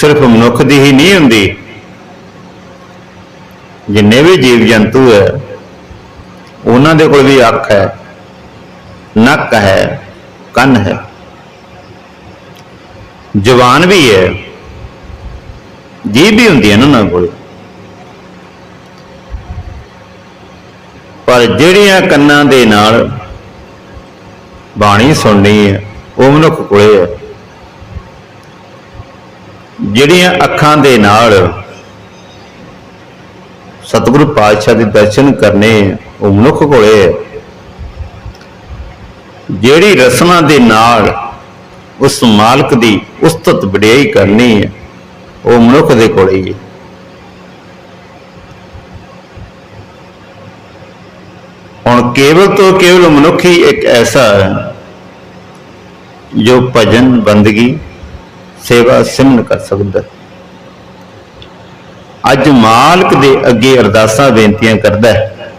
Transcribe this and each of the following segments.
ਸਿਰਫ ਮਨੁੱਖ ਦੀ ਹੀ ਨਹੀਂ ਹੁੰਦੀ। ਜਿੰਨੇ ਵੀ ਜੀਵ ਜੰਤੂ ਹੈ, ਉਹਨਾਂ ਦੇ ਕੋਲ ਵੀ ਅੱਖ ਹੈ, ਨੱਕ ਹੈ, ਕੰਨ ਹੈ। ਜ਼ੁਬਾਨ ਵੀ ਹੈ, ਜੀਭ ਵੀ ਹੁੰਦੀ ਹੈ ਨਾ ਉਹਨਾਂ ਕੋਲ। ਪਰ ਜਿਹੜੀਆਂ ਕੰਨਾਂ ਦੇ ਨਾਲ ਬਾਣੀ ਸੁਣਨੀ ਹੈ, ਉਹ ਮਨੁੱਖ ਕੋਲੇ ਹੈ। ਜਿਹੜੀਆਂ ਅੱਖਾਂ ਦੇ ਨਾਲ ਸਤਿਗੁਰੂ ਪਾਤਸ਼ਾਹ ਦੇ ਦਰਸ਼ਨ ਕਰਨੇ ਉਹ ਮਨੁੱਖ ਕੋਲੇ ਹੈ। ਜਿਹੜੀ ਰਸਨਾ ਦੇ ਨਾਲ ਉਸ ਮਾਲਕ ਦੀ ਉਸਤਤ ਵਡਿਆਈ ਕਰਨੀ ਹੈ, ਉਹ ਮਨੁੱਖ ਦੇ ਕੋਲੇ ਹੀ ਹੈ। ਹੁਣ ਕੇਵਲ ਤੋਂ ਕੇਵਲ ਮਨੁੱਖ ਹੀ ਇੱਕ ਐਸਾ ਹੈ ਜੋ ਭਜਨ, ਬੰਦਗੀ ਸੇਵਾ ਸਿਮਨ ਕਰ ਸਕਦਾ। ਅੱਜ ਮਾਲਕ ਦੇ ਅੱਗੇ ਅਰਦਾਸਾਂ ਬੇਨਤੀਆਂ ਕਰਦਾ ਹੈ।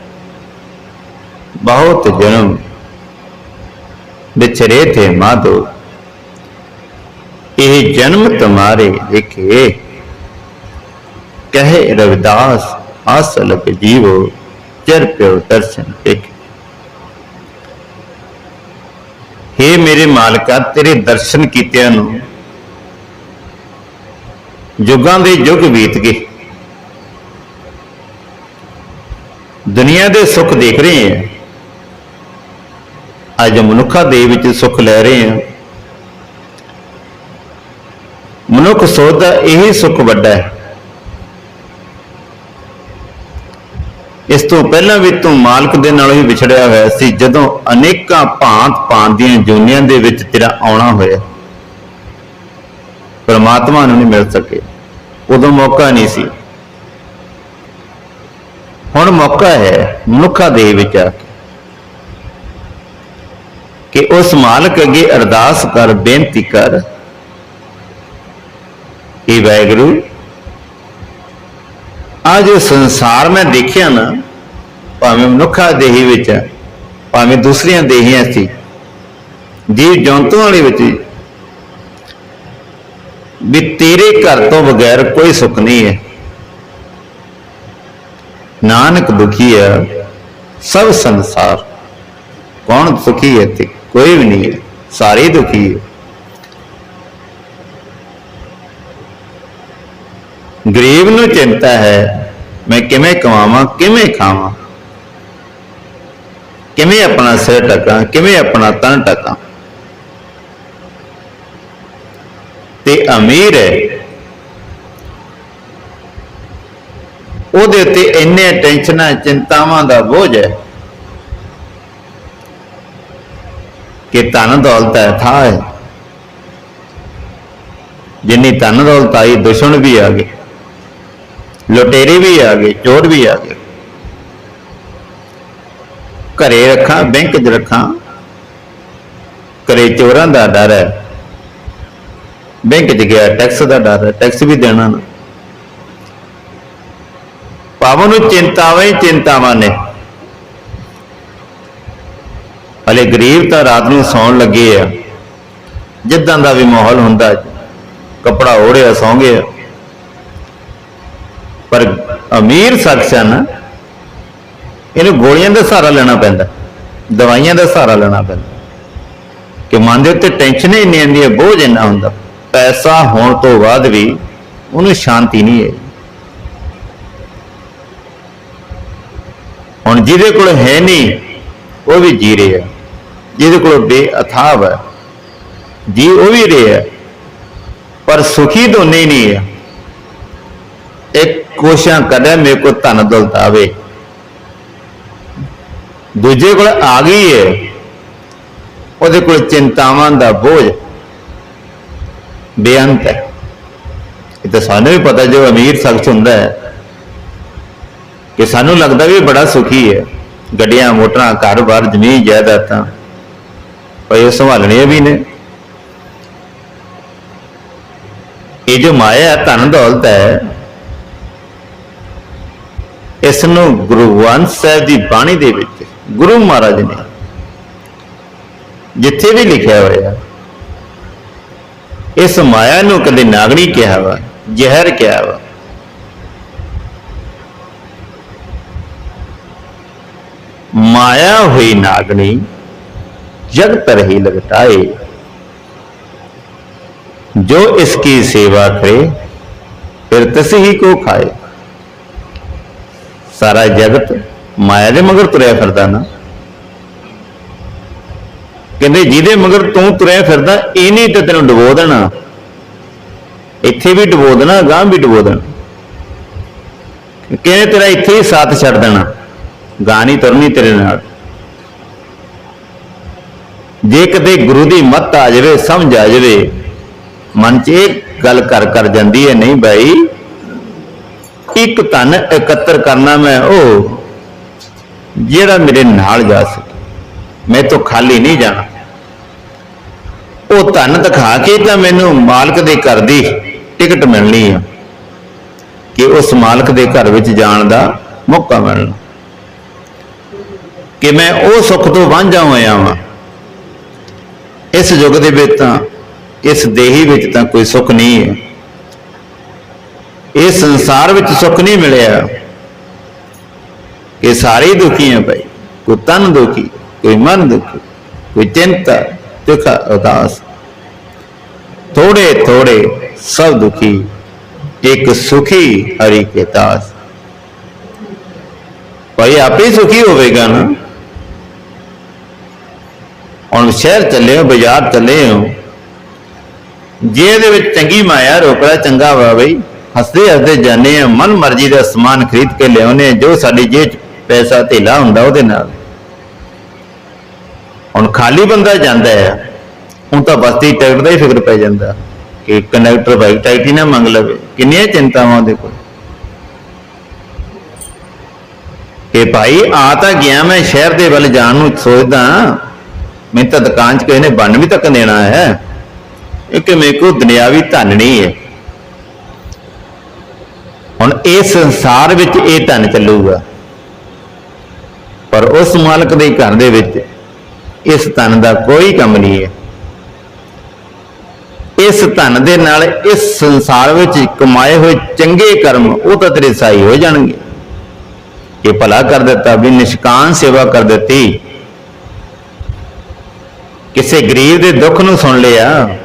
ਬਹੁਤ ਜਨਮ ਵਿਛੜੇ ਥੇ ਮਾਧੋ। ਇਹ ਜਨਮ ਤੁਮਾਰੇ ਲਿਖੇ ਕਹੇ ਰਵਿਦਾਸ, ਆਸਲ ਕੇ ਜੀਵੋ ਚਰ ਪਿਓ ਦਰਸ਼ਨ ਦੇਖ। हे ਮੇਰੇ ਮਾਲਕਾ, ਤੇਰੇ ਦਰਸ਼ਨ ਕੀਤਿਆਂ ਨੂੰ ਯੁੱਗਾਂ ਦੇ ਯੁੱਗ ਬੀਤ ਗਏ। ਦੁਨੀਆ ਦੇ ਸੁੱਖ ਦੇਖ ਰਹੇ ਹਾਂ। ਅੱਜ ਮਨੁੱਖਾ ਦੇ ਵਿੱਚ ਸੁੱਖ ਲੈ ਰਹੇ ਹਾਂ। ਮਨੁੱਖ ਸੋਚਦਾ ਇਹ ਸੁੱਖ ਵੱਡਾ ਹੈ। ਇਸ ਤੋਂ ਪਹਿਲਾਂ ਵੀ ਤੂੰ ਮਾਲਕ ਦੇ ਨਾਲ ਹੀ ਵਿਛੜਿਆ ਹੋਇਆ ਸੀ, ਜਦੋਂ ਅਨੇਕਾਂ ਭਾਂਤ ਭਾਂਤ ਦੀਆਂ ਜੂਨੀਆਂ ਦੇ ਵਿੱਚ ਤੇਰਾ ਆਉਣਾ ਹੋਇਆ। ਪਰਮਾਤਮਾ ਨੂੰ ਨਹੀਂ ਮਿਲ ਸਕੇ। ਉਦੋਂ ਮੌਕਾ ਨਹੀਂ ਸੀ। ਹੁਣ ਮੌਕਾ ਹੈ ਮਨੁੱਖਾ ਦੇ ਵਿੱਚ ਆ ਕੇ। ਕਿ ਉਸ ਮਾਲਕ ਅੱਗੇ ਅਰਦਾਸ ਕਰ, ਬੇਨਤੀ ਕਰ ਇਹ ਵਾਹਿਗੁਰੂ ਜੋ ਸੰਸਾਰ ਮੈਂ ਦੇਖਿਆ ਨਾ, ਭਾਵੇਂ ਮਨੁੱਖਾ ਦੇਹੀ ਵਿੱਚ ਭਾਵੇਂ ਦੂਸਰੀਆਂ ਦੇਹੀਆਂ ਸੀ ਜੀਵ ਜੰਤੂਆਂ ਵਾਲੇ ਵਿੱਚ ਵੀ, ਤੇਰੇ ਘਰ ਤੋਂ ਬਗੈਰ ਕੋਈ ਸੁੱਖ ਨਹੀਂ ਹੈ। ਨਾਨਕ ਦੁਖੀ ਹੈ ਸਭ ਸੰਸਾਰ। ਕੌਣ ਸੁਖੀ ਹੈ ਤੇ ਕੋਈ ਵੀ ਨਹੀਂ ਹੈ ਸਾਰੇ ਦੁਖੀ ਹੈ। ਗਰੀਬ ਨੂੰ ਚਿੰਤਾ ਹੈ ਮੈਂ ਕਿਵੇਂ ਕਮਾਵਾਂ ਕਿਵੇਂ ਖਾਵਾਂ। ਕਿਵੇਂ ਆਪਣਾ ਸਿਰ ਟਕਾਂ ਕਿਵੇਂ ਆਪਣਾ ਤਨ ਟਕਾਂ ਤੇ ਅਮੀਰ ਹੈ। ਉਹਦੇ ਉੱਤੇ ਇੰਨੇ ਟੈਨਸ਼ਨਾਂ, ਚਿੰਤਾਵਾਂ ਦਾ ਬੋਝ ਹੈ ਕਿ ਧਨ ਦੌਲਤ ਹੈ, ਥਾ ਹੈ। ਜਿੰਨੀ ਧਨ ਦੌਲਤ ਆਈ, ਦੁਸ਼ਮਣ ਵੀ ਆ ਗਏ, ਲੁਟੇਰੇ ਵੀ ਆ ਗਏ, ਚੋਰ ਵੀ ਆ ਗਏ। ਘਰੇ ਰੱਖਾਂ, ਬੈਂਕ 'ਚ ਰੱਖਾਂ, ਘਰੇ ਚੋਰਾਂ ਦਾ ਡਰ ਹੈ। ਬੈਂਕ 'ਚ ਗਿਆ ਟੈਕਸ ਦਾ ਡਰ ਹੈ ਟੈਕਸ ਵੀ ਦੇਣਾ ਨਾ। ਪਾਵਨ ਨੂੰ ਚਿੰਤਾਵਾਂ ਹੀ ਚਿੰਤਾਵਾਂ ਨੇ। ਹਲੇ ਗਰੀਬ ਤਾਂ ਰਾਤ ਨੂੰ ਸੌਣ ਲੱਗੇ ਆ। ਜਿੱਦਾਂ ਦਾ ਵੀ ਮਾਹੌਲ ਹੁੰਦਾ, ਕਪੜਾ ਓੜਿਆ ਸੌਂ ਗਏ ਪਰ ਅਮੀਰ ਸ਼ਖਸ ਹੈ ਇਹਨੂੰ ਗੋਲੀਆਂ ਦਾ ਸਹਾਰਾ ਲੈਣਾ ਪੈਂਦਾ, ਦਵਾਈਆਂ ਦਾ ਸਹਾਰਾ ਲੈਣਾ ਪੈਂਦਾ। ਕਿ ਮਨ ਦੇ ਉੱਤੇ ਟੈਨਸ਼ਨ ਹੀ ਇੰਨੀ ਆਉਂਦੀ ਹੈ, ਬੋਝ ਇੰਨਾ ਹੁੰਦਾ। ਪੈਸਾ ਹੋਣ ਤੋਂ ਬਾਅਦ ਵੀ ਉਹਨੂੰ ਸ਼ਾਂਤੀ ਨਹੀਂ ਹੈ। ਹੁਣ ਜਿਹਦੇ ਕੋਲ ਹੈ ਨਹੀਂ, ਉਹ ਵੀ ਜੀ ਰਿਹਾ ਜਿਹਦੇ ਕੋਲ ਬੇਅਥਾਵ ਹੈ, ਜੀ ਉਹ ਵੀ ਰਿਹਾ ਪਰ ਸੁਖੀ ਦੋਨੇ ਹੀ ਨਹੀਂ ਹੈ। ਇੱਕ ਕੋਸ਼ਾਂ ਕਰੇ ਮੇਰੇ ਕੋ ਧਨ ਦੌਲਤ ਆਵੇ। ਦੂਜੇ ਕੋਲ ਆ ਗਈ ਹੈ। ਉਹਦੇ ਕੋਲ ਚਿੰਤਾਵਾਂ ਦਾ ਬੋਝ ਬੇਅੰਤ ਹੈ। ਇਹ ਤਾਂ ਸਾਨੂੰ ਵੀ ਪਤਾ ਜੋ ਅਮੀਰ ਸ਼ਖਸ ਹੁੰਦਾ ਹੈ ਕਿ ਸਾਨੂੰ ਲੱਗਦਾ ਵੀ ਬੜਾ ਸੁਖੀ ਹੈ। ਗੱਡੀਆਂ, ਮੋਟਰਾਂ ਘਰ-ਬਾਰ ਜ਼ਮੀਨ, ਜਾਇਦਾਦਾਂ, ਪਰ ਇਹ ਸੰਭਾਲਣੀਆਂ ਵੀ ਨੇ। ਇਹ ਜੋ ਮਾਇਆ ਧਨ ਦੌਲਤ ਹੈ ਇਸ ਨੂੰ ਗੁਰੂ ਗ੍ਰੰਥ ਸਾਹਿਬ ਦੀ ਬਾਣੀ ਦੇ ਵਿੱਚ ਗੁਰੂ ਮਹਾਰਾਜ ਨੇ ਜਿੱਥੇ ਵੀ ਲਿਖਿਆ ਹੋਇਆ ਇਸ ਮਾਇਆ ਨੂੰ ਕਦੇ ਨਾਗਣੀ ਕਿਹਾ ਵਾ, ਜ਼ਹਿਰ ਕਿਹਾ ਵਾ। ਮਾਇਆ ਹੋਈ ਨਾਗਣੀ, ਜਗ ਪਰ ਹੀ ਲਗਟਾਏ। ਜੋ ਇਸ ਕੀ ਸੇਵਾ ਕਰੇ, ਫਿਰ ਤਸ ਕੋ ਖਾਏ। ਸਾਰਾ ਜਗਤ ਮਾਇਆ ਦੇ ਮਗਰ ਤੁਰਿਆ ਫਿਰਦਾ ਨਾ। ਕਹਿੰਦੇ ਜਿਹਦੇ ਮਗਰ ਤੂੰ ਤੁਰਿਆ ਫਿਰਦਾ ਇਹ ਨਹੀਂ ਤੇ ਤੈਨੂੰ ਡਬੋ ਦੇਣਾ। ਇੱਥੇ ਵੀ ਡਬੋ ਦੇਣਾ ਗਾਂ ਵੀ ਡਬੋ ਦੇਣਾ। ਕਹਿੰਦੇ ਤੇਰਾ ਇੱਥੇ ਹੀ ਸਾਥ ਛੱਡ ਦੇਣਾ। ਗਾਂ ਨਹੀਂ ਤੁਰਨੀ ਤੇਰੇ ਨਾਲ। ਜੇ ਕਦੇ ਗੁਰੂ ਦੀ ਮੱਤ ਆ ਜਾਵੇ, ਸਮਝ ਆ ਜਾਵੇ, ਮਨ 'ਚ ਇਹ ਗੱਲ ਕਰ ਕਰ ਜਾਂਦੀ ਹੈ, ਨਹੀਂ ਭਾਈ ਇੱਕ ਧਨ ਇਕੱਤਰ ਕਰਨਾ ਮੈਂ ਉਹ, ਜਿਹੜਾ ਮੇਰੇ ਨਾਲ ਜਾ ਸਕੇ। ਮੈਂ ਤੋਂ ਖਾਲੀ ਨਹੀਂ ਜਾਣਾ। ਉਹ ਧਨ ਦਿਖਾ ਕੇ ਤਾਂ ਮੈਨੂੰ ਮਾਲਕ ਦੇ ਘਰ ਦੀ ਟਿਕਟ ਮਿਲਣੀ ਆ। ਕਿ ਉਸ ਮਾਲਕ ਦੇ ਘਰ ਵਿੱਚ ਜਾਣ ਦਾ ਮੌਕਾ ਮਿਲਣਾ। ਕਿ ਮੈਂ ਉਹ ਸੁੱਖ ਤੋਂ ਵਾਂਝਾ ਹੋਇਆ ਵਾਂ। ਇਸ ਯੁੱਗ ਦੇ ਵਿੱਚ ਤਾਂ, ਇਸ ਦੇਹੀ ਵਿੱਚ ਤਾਂ ਕੋਈ ਸੁੱਖ ਨਹੀਂ ਹੈ ਇਹ ਸੰਸਾਰ ਵਿੱਚ ਸੁੱਖ ਨਹੀਂ ਮਿਲਿਆ। ਕਿ ਸਾਰੇ ਦੁਖੀ ਹੈ ਭਾਈ। ਕੋਈ ਤਨ ਦੁਖੀ, ਕੋਈ ਮਨ ਦੁਖੀ, ਕੋਈ ਚਿੰਤਾ ਦੁੱਖ ਉਦਾਸ ਥੋੜੇ ਥੋੜੇ ਸਭ ਦੁਖੀ, ਇੱਕ ਸੁਖੀ ਹਰੀ ਕੇ ਦਾਸ ਭਾਈ, ਆਪੇ ਸੁਖੀ ਹੋਵੇਗਾ ਨਾ? ਹੁਣ ਸ਼ਹਿਰ ਚੱਲੇ ਹੋ, ਬਾਜ਼ਾਰ ਚੱਲੇ ਹੋ ਜੇ ਇਹਦੇ ਵਿੱਚ ਚੰਗੀ ਮਾਇਆ ਰੋਕੜਾ ਚੰਗਾ ਵਾ ਬਈ। ਹੱਸਦੇ ਹੱਸਦੇ ਜਾਂਦੇ ਆ, ਮਨ ਮਰਜ਼ੀ ਦਾ ਸਮਾਨ ਖਰੀਦ ਕੇ ਲਿਆਉਨੇ ਜੋ ਸਾਡੀ ਜੇਬ ਪੈਸਾ ਧੇਲਾ ਹੁੰਦਾ ਉਹਦੇ ਨਾਲ। ਹੁਣ ਖਾਲੀ ਬੰਦਾ ਜਾਂਦਾ ਹੈ ਹੁਣ ਤਾਂ ਬਸਤੀ ਟਿਕਟ ਦਾ ਹੀ ਫਿਕਰ ਪੈ ਜਾਂਦਾ ਕਿ ਕੰਡਕਟਰ ਬਾਈ ਟਿਕਟ ਹੀ ਨਾ ਮੰਗ ਲਵੇ। ਕਿੰਨੀਆਂ ਚਿੰਤਾਵਾਂ ਉਹਦੇ ਕੋਲ? ਕਿ ਭਾਈ, ਆ ਤਾਂ ਗਿਆ ਮੈਂ ਸ਼ਹਿਰ ਦੇ ਵੱਲ ਜਾਣ ਨੂੰ ਸੋਚਦਾ ਮੈਂ ਤਾਂ ਦੁਕਾਨ 'ਚ ਕਿਸੇ ਨੇ ਬੰਨ ਵੀ ਤੱਕ ਦੇਣਾ ਹੈ। ਇਹ ਕਿ ਮੇਰੇ ਕੋਲ ਦੁਨਿਆਵੀ ਧਨ ਨਹੀਂ ਹੈ। ਹੁਣ ਇਹ ਸੰਸਾਰ ਵਿੱਚ ਇਹ ਧਨ ਚੱਲੂਗਾ। ਪਰ ਉਸ ਮਾਲਕ ਦੇ ਘਰ ਦੇ ਵਿੱਚ ਇਸ ਧਨ ਦਾ ਕੋਈ ਕੰਮ ਨਹੀਂ ਹੈ। ਇਸ ਧਨ ਦੇ ਨਾਲ ਇਸ ਸੰਸਾਰ ਵਿੱਚ ਕਮਾਏ ਹੋਏ ਚੰਗੇ ਕਰਮ ਉਹ ਤਾਂ ਤੇਰੇ ਸਾਈ ਹੋ ਜਾਣਗੇ। ਇਹ ਭਲਾ ਕਰ ਦਿੱਤਾ ਵੀ ਨਿਸ਼ਕਾਨ ਸੇਵਾ ਕਰ ਦਿੱਤੀ। ਕਿਸੇ ਗਰੀਬ ਦੇ ਦੁੱਖ ਨੂੰ ਸੁਣ ਲਿਆ।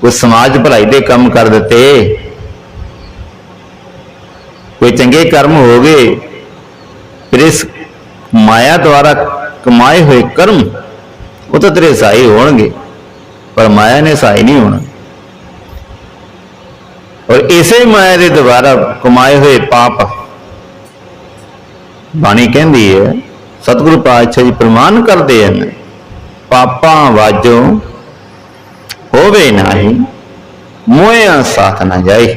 ਕੋਈ ਸਮਾਜ ਭਲਾਈ ਦੇ ਕੰਮ ਕਰ ਦਿੱਤੇ। ਕੋਈ ਚੰਗੇ ਕਰਮ ਹੋ ਗਏ। ਫਿਰ ਇਸ ਮਾਇਆ ਦੁਆਰਾ ਕਮਾਏ ਹੋਏ ਕਰਮ, ਉਹ ਤਾਂ ਤੇਰੇ ਸਹਾਈ ਹੋਣਗੇ, ਪਰ ਮਾਇਆ ਨੇ ਸਹਾਈ ਨਹੀਂ ਹੋਣਾ। ਔਰ ਇਸੇ ਮਾਇਆ ਦੇ ਦੁਆਰਾ ਕਮਾਏ ਹੋਏ ਪਾਪ, ਬਾਣੀ ਕਹਿੰਦੀ ਹੈ, ਸਤਿਗੁਰੂ ਪਾਤਸ਼ਾਹ ਜੀ ਪ੍ਰਮਾਨ ਕਰਦੇ ਹਨ, ਪਾਪਾਂ ਵਾਜੋ, ਹੋਵੇ ਨਹੀਂ ਮੋਇਆ ਸਾਥ ਨਾ ਜਾਏ।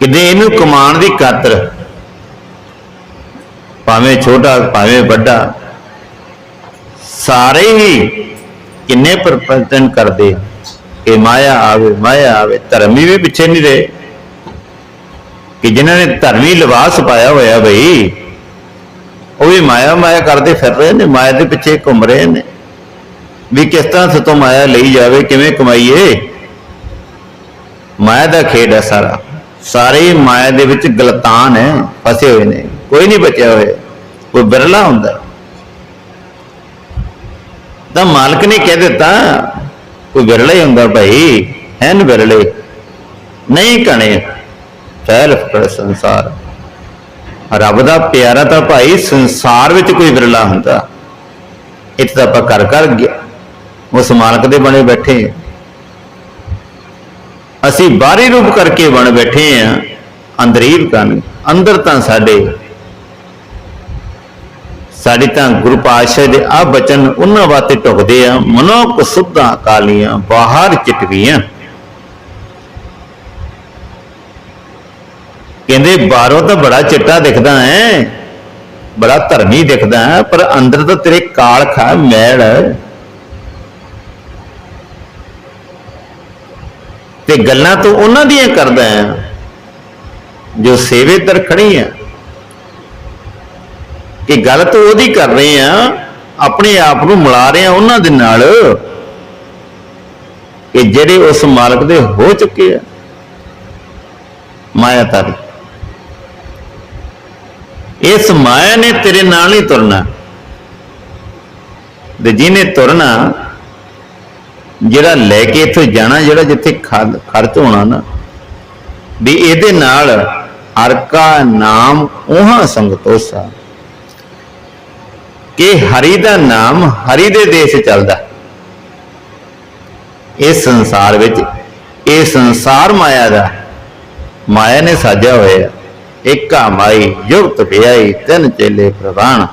ਕਿਤੇ ਇਹਨੂੰ ਕਮਾਣ ਦੀ ਖਾਤਰ ਭਾਵੇਂ ਛੋਟਾ, ਭਾਵੇਂ ਵੱਡਾ, ਸਾਰੇ ਹੀ ਕਿੰਨੇ ਪਰਪੰਚਨ ਕਰਦੇ ਕਿ ਮਾਇਆ ਆਵੇ ਮਾਇਆ ਆਵੇ, ਧਰਮੀ ਵੀ ਪਿੱਛੇ ਨਹੀਂ ਰਹੇ। ਕਿ ਜਿਨ੍ਹਾਂ ਨੇ ਧਰਮੀ ਲਿਬਾਸ ਪਾਇਆ ਹੋਇਆ ਬਈ, ਉਹ ਵੀ ਮਾਇਆ ਮਾਇਆ ਕਰਦੇ ਫਿਰ ਰਹੇ ਨੇ, ਮਾਇਆ ਦੇ ਪਿੱਛੇ ਘੁੰਮ ਰਹੇ ਨੇ। ਵੀ ਕਿਸ ਤਰ੍ਹਾਂ ਸਤੋਂ ਮਾਇਆ ਲਈ ਜਾਵੇ, ਕਿਵੇਂ ਕਮਾਈਏ। ਮਾਇਆ ਦਾ ਖੇਡ ਹੈ ਸਾਰਾ। ਸਾਰੇ ਮਾਇਆ ਦੇ ਵਿੱਚ ਗਲਤਾਨ ਹੈ, ਫਸੇ ਹੋਏ ਨੇ। ਕੋਈ ਨਹੀਂ ਬਚਿਆ ਹੋਇਆ। ਕੋਈ ਬਿਰਲਾ ਹੁੰਦਾ। ਤਾਂ ਮਾਲਕ ਨੇ ਕਹਿ ਦਿੱਤਾ, ਕੋਈ ਬਿਰਲਾ ਹੀ ਹੁੰਦਾ ਭਾਈ ਐਨ ਬਿਰਲੇ ਨਹੀਂ ਕਣੇ, ਫੈਲ ਫਕੜ ਸੰਸਾਰ। ਰੱਬ ਦਾ ਪਿਆਰਾ ਤਾਂ ਭਾਈ ਸੰਸਾਰ ਵਿੱਚ ਕੋਈ ਵਿਰਲਾ ਹੁੰਦਾ। ਇੱਥੇ ਤਾਂ ਆਪਾਂ ਕਰ ਕਰ ਗਿਆ ਉਸ ਮਾਲਕ ਦੇ ਬਣੇ ਬੈਠੇ ਅਸੀਂ ਬਾਹਰੀ ਰੂਪ ਕਰਕੇ ਬਣ ਬੈਠੇ ਆ ਅੰਦਰੀ ਕਨ ਅੰਦਰ ਤਾਂ ਸਾਡੇ ਸਾਡੇ ਤਾਂ ਗੁਰੂ ਪਾਤਸ਼ਾਹ ਦੇ ਆ ਬਚਨ ਉਹਨਾਂ ਵਾਤੇ ਢੁਕਦੇ ਆ ਮਨੋ ਕੁਸੁੱਧਾਂ ਕਾਲੀਆਂ ਬਾਹਰ ਚਿਟਵੀਆਂ। ਕਹਿੰਦੇ, ਬਾਹਰੋਂ ਤਾਂ ਬੜਾ ਚਿੱਟਾ ਦਿਖਦਾ ਹੈ ਬੜਾ ਧਰਮੀ ਦਿਖਦਾ ਹੈ ਪਰ ਅੰਦਰ ਤਾਂ ਤੇਰੇ ਕਾਲ ਖਾ ਮੈਲ ਤੇ ਗੱਲਾਂ ਤੂੰ ਉਹਨਾਂ ਦੀਆਂ ਕਰਦਾ ਹੈ ਜੋ ਸੇਵੇ ਤਰ ਖੜੀ ਹੈ ਕਿ ਗੱਲ ਤਾਂ ਉਹਦੀ ਕਰ ਰਹੇ ਆ, ਆਪਣੇ ਆਪ ਨੂੰ ਮਿਲਾ ਰਹੇ ਆ ਉਹਨਾਂ ਦੇ ਨਾਲ ਕਿ ਜਿਹੜੇ ਉਸ ਮਾਲਕ ਦੇ ਹੋ ਚੁੱਕੇ ਆ। ਮਾਇਆ ਤਾਰੀ। ਇਸ ਮਾਇਆ ਨੇ ਤੇਰੇ ਨਾਲ ਹੀ ਤੁਰਨਾ। ਤੇ ਜਿਹਨੇ ਤੁਰਨਾ, ਜਿਹੜਾ ਲੈ ਕੇ ਇੱਥੋਂ ਜਾਣਾ, ਜਿਹੜਾ ਜਿੱਥੇ ਖਰ- ਖਰਚ ਹੋਣਾ ਨਾ, ਵੀ ਇਹਦੇ ਨਾਲ ਹਰ ਕਾ ਨਾਮ ਉਹਾਂ ਸੰਗਤੋਸਾ ਕਿ ਹਰੀ ਦਾ ਨਾਮ ਹਰੀ ਦੇ ਦੇਸ਼ ਚੱਲਦਾ ਇਸ ਸੰਸਾਰ ਵਿੱਚ ਇਹ ਸੰਸਾਰ ਮਾਇਆ ਦਾ ਮਾਇਆ ਨੇ ਸਾਜਿਆ ਹੋਇਆ ਇੱਕਾ ਮਾਈ ਯੁਕਤ ਭਿਆਈ ਤਿੰਨ ਚੇਲੇ ਪ੍ਰਵਾਨ।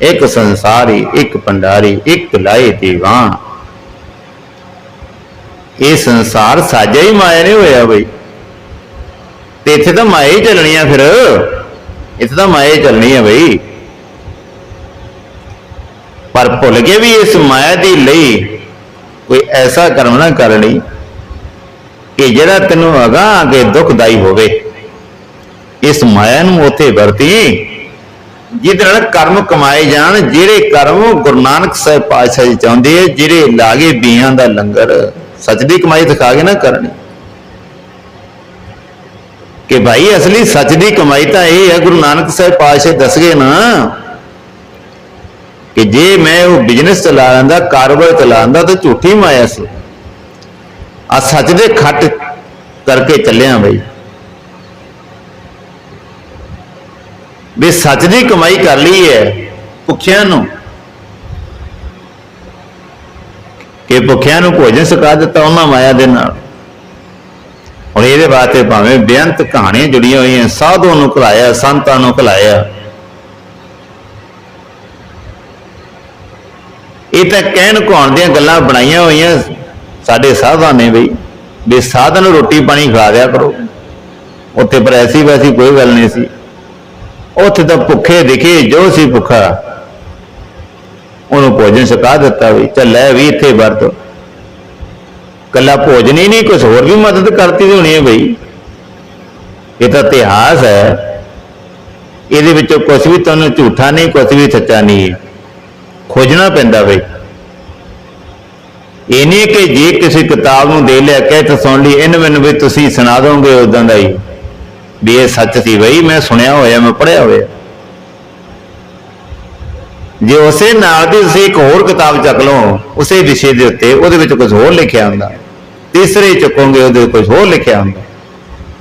ਇੱਕ ਸੰਸਾਰੀ, ਇੱਕ ਪੰਡਾਰੀ ਇੱਕ ਲਾਏ ਦੀਵਾਨ। ਇਹ ਸੰਸਾਰ ਸਾਜਿਆ ਹੀ ਮਾਇਆ ਨੇ ਹੋਇਆ ਬਈ। ਤੇ ਇੱਥੇ ਤਾਂ ਮਾਇਆ ਹੀ ਚੱਲਣੀ ਆ ਫਿਰ। ਇੱਥੇ ਤਾਂ ਮਾਇਆ ਹੀ ਚੱਲਣੀ ਆ ਬਈ। ਪਰ ਭੁੱਲ ਕੇ ਵੀ ਇਸ ਮਾਇਆ ਦੀ ਲਈ ਕੋਈ ਐਸਾ ਕਰਮ ਨਾ ਕਰ ਲਈ ਕਿ ਜਿਹੜਾ ਤੈਨੂੰ ਅਗਾ ਕੇ ਦੁਖਦਾਈ ਹੋਵੇ। ਇਸ ਮਾਇਆ ਨੂੰ ਉਥੇ ਵਰਤੀ ਜਿਹਦੇ ਨਾਲ ਕਰਮ ਕਮਾਏ ਜਾਣ, ਜਿਹੜੇ ਕਰਮ ਗੁਰੂ ਨਾਨਕ ਸਾਹਿਬ ਪਾਤਸ਼ਾਹ ਜੀ ਚਾਹੁੰਦੇ ਆ, ਜਿਹੜੇ ਲਾਗੇ ਬੀਆਂ ਦਾ ਲੰਗਰ ਸੱਚ ਦੀ ਕਮਾਈ ਦਿਖਾ ਕੇ ਨਾ ਕਰਨੀ। ਕਿ ਭਾਈ ਅਸਲੀ ਸੱਚ ਦੀ ਕਮਾਈ ਤਾਂ ਇਹ ਹੈ ਗੁਰੂ ਨਾਨਕ ਸਾਹਿਬ ਪਾਤਸ਼ਾਹ ਦੱਸ ਗਏ ਨਾ ਕਿ ਜੇ ਮੈਂ ਉਹ ਬਿਜ਼ਨਸ ਚਲਾ ਲੈਂਦਾ, ਕਾਰੋਬਾਰ ਚਲਾ ਲੈਂਦਾ, ਤਾਂ ਝੂਠੀ ਮਾਇਆ ਸੀ। ਆ ਸੱਚ ਦੇ ਖੱਟ ਕਰਕੇ ਚੱਲਿਆ ਬਈ। ਵੀ ਸੱਚ ਦੀ ਕਮਾਈ ਕਰ ਲਈ ਹੈ ਭੁੱਖਿਆਂ ਨੂੰ। ਕਿ ਭੁੱਖਿਆਂ ਨੂੰ ਭੋਜਨ ਸਕਾ ਦਿੱਤਾ ਉਹਨਾਂ ਮਾਇਆ ਦੇ ਨਾਲ। ਹੁਣ ਇਹਦੇ ਵਾਸਤੇ ਭਾਵੇਂ ਬੇਅੰਤ ਕਹਾਣੀਆਂ ਜੁੜੀਆਂ ਹੋਈਆਂ, ਸਾਧੂਆਂ ਨੂੰ ਖਲਾਇਆ, ਸੰਤਾਂ ਨੂੰ ਖਲਾਇਆ। ਇਹ ਤਾਂ ਕਹਿਣ ਕਹਾਉਣ ਦੀਆਂ ਗੱਲਾਂ ਬਣਾਈਆਂ ਹੋਈਆਂ ਸਾਡੇ ਸਾਧਾਂ ਨੇ ਬਈ, ਵੀ ਸਾਧ ਨੂੰ ਰੋਟੀ ਪਾਣੀ ਖਵਾ ਦਿਆ ਕਰੋ। ਉੱਥੇ ਪਰ ਐਸੀ ਵੈਸੀ ਕੋਈ ਗੱਲ ਨਹੀਂ ਸੀ। ਉੱਥੇ ਤਾਂ ਭੁੱਖੇ ਦਿਖੇ, ਜੋ ਸੀ ਭੁੱਖਾ, ਉਹਨੂੰ ਭੋਜਨ ਛਕਾ ਦਿੱਤਾ ਵੀ ਚੱਲ ਲੈ ਵੀ ਇੱਥੇ ਵਰਤ। ਕੱਲਾ ਭੋਜਨ ਹੀ ਨਹੀਂ ਕੁਝ ਹੋਰ ਵੀ ਮਦਦ ਕਰਤੀ ਦੀ ਹੋਣੀ ਹੈ ਬਈ। ਇਹ ਤਾਂ ਇਤਿਹਾਸ ਹੈ। ਇਹਦੇ ਵਿੱਚੋਂ ਕੁਝ ਵੀ ਤੁਹਾਨੂੰ ਝੂਠਾ ਨਹੀਂ ਕੁਝ ਵੀ ਸੱਚਾ ਨਹੀਂ ਹੈ। ਖੋਜਣਾ ਪੈਂਦਾ ਬਈ ਇਹ ਨਹੀਂ ਕਿ ਜੇ ਕਿਸੇ ਕਿਤਾਬ ਨੂੰ ਦੇ ਲਿਆ ਕਹਿ ਤਾਂ ਸੁਣ ਲਈ, ਇਹਨੂੰ ਮੈਨੂੰ ਵੀ ਤੁਸੀਂ ਸੁਣਾ ਦੋਗੇ ਉਦਾਂ ਦਾ ਹੀ। ਵੀ ਇਹ ਸੱਚ ਸੀ ਬਈ, ਮੈਂ ਸੁਣਿਆ ਹੋਇਆ, ਮੈਂ ਪੜਿਆ ਹੋਇਆ। ਜੇ ਉਸੇ ਨਾਲ ਦੀ ਤੁਸੀਂ ਇੱਕ ਹੋਰ ਕਿਤਾਬ ਚੱਕ ਲਓ, ਉਸੇ ਵਿਸ਼ੇ ਦੇ ਉੱਤੇ, ਉਹਦੇ ਵਿੱਚ ਕੁਝ ਹੋਰ ਲਿਖਿਆ ਹੁੰਦਾ। ਤੀਸਰੇ ਚੁੱਕੋਗੇ, ਉਹਦੇ ਵਿੱਚ ਕੁਝ ਹੋਰ ਲਿਖਿਆ ਹੁੰਦਾ।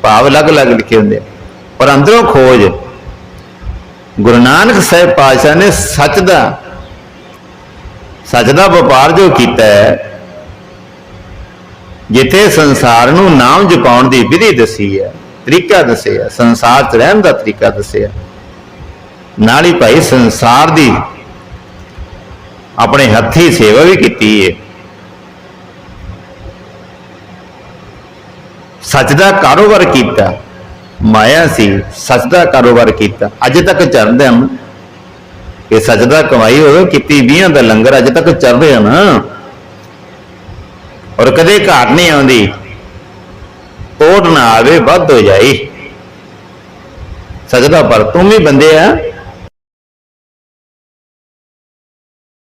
ਭਾਵ ਅਲੱਗ-ਅਲੱਗ ਲਿਖੇ ਹੁੰਦੇ। ਆ। ਪਰ ਅੰਦਰੋਂ ਖੋਜ। ਗੁਰੂ ਨਾਨਕ ਸਾਹਿਬ ਪਾਤਸ਼ਾਹ ਨੇ ਸੱਚ ਦਾ ਸੱਚ ਦਾ ਵਪਾਰ ਜੋ ਕੀਤਾ ਹੈ, ਜਿੱਥੇ ਸੰਸਾਰ ਨੂੰ ਨਾਮ ਜਪਾਉਣ ਦੀ ਵਿਧੀ ਦੱਸੀ ਹੈ, ਤਰੀਕਾ ਦੱਸਿਆ ਸੰਸਾਰ 'ਚ ਰਹਿਣ ਦਾ ਤਰੀਕਾ ਦੱਸਿਆ ਨਾਲ ਹੀ ਭਾਈ ਸੰਸਾਰ ਦੀ ਆਪਣੇ ਹੱਥੀ ਸੇਵਾ ਵੀ ਕੀਤੀ ਹੈ। ਸੱਚ ਦਾ ਕਾਰੋਬਾਰ ਕੀਤਾ, ਮਾਇਆ ਸੀ, ਸੱਚ ਦਾ ਕਾਰੋਬਾਰ ਕੀਤਾ। ਅੱਜ ਤੱਕ ਚੱਲਦੇ ਹਨ ਇਹ ਸੱਚ ਕਮਾਈ ਹੋਵੇ, ਕੀਤੀ 20 ਦਾ ਲੰਗਰ ਅੱਜ ਤੱਕ ਚੱਲ ਰਿਹਾ ਨਾ। ਔਰ ਕਦੇ ਘਾਟ ਨਹੀਂ ਆਉਂਦੀ। ਤੋੜ ਨਾ ਆਵੇ, ਵੱਧ ਹੋ ਜਾਈ। ਸਜਦਾ ਪਰ ਤੂੰ ਵੀ ਬੰਦੇ ਆ।